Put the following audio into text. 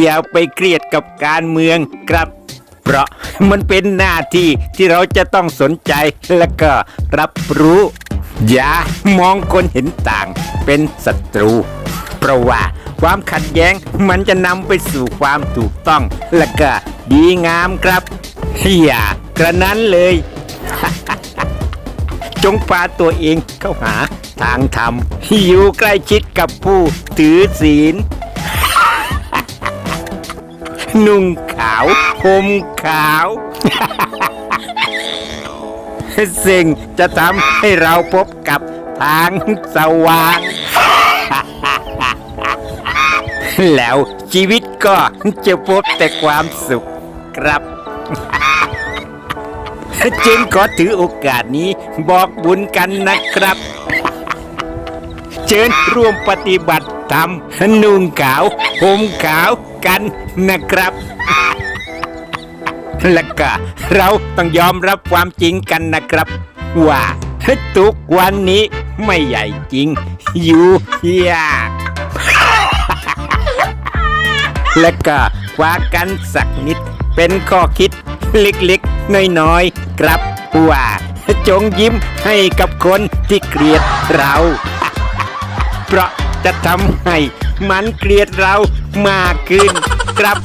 อย่าไปเครียดกับการเมืองครับ เพราะมันเป็นหน้าที่ที่เราจะต้องสนใจและก็รับรู้ อย่ามองคนเห็นต่างเป็นศัตรู เพราะว่าความขัดแย้งมันจะนำไปสู่ความถูกต้อง และก็ดีงามครับ อย่ากระนั้นเลย จงพาตัวเองเข้าหาทางธรรมอยู่ใกล้ชิดกับผู้ถือศีล นุ่งขาวห่มขาวซึ่งจะทำให้เราพบกับทางสว่าง แล้วชีวิตก็จะพบแต่ความสุขครับ จึงขอถือโอกาสนี้บอกบุญกันนะครับ เชิญร่วมปฏิบัติ ธรรมนุ่งขาวห่มขาวกันนะครับ และก็เราต้องยอมรับความจริงกันนะครับ ว่าทุกวันนี้ไม่ใหญ่จริง อยู่ยากและก็คว้ากันสักนิด เป็นข้อคิดเล็กๆน้อยๆครับว่าจงยิ้มให้กับคนที่เกลียดเรา เพราะ จะทำให้มันเกลียดเรามากขึ้นครับ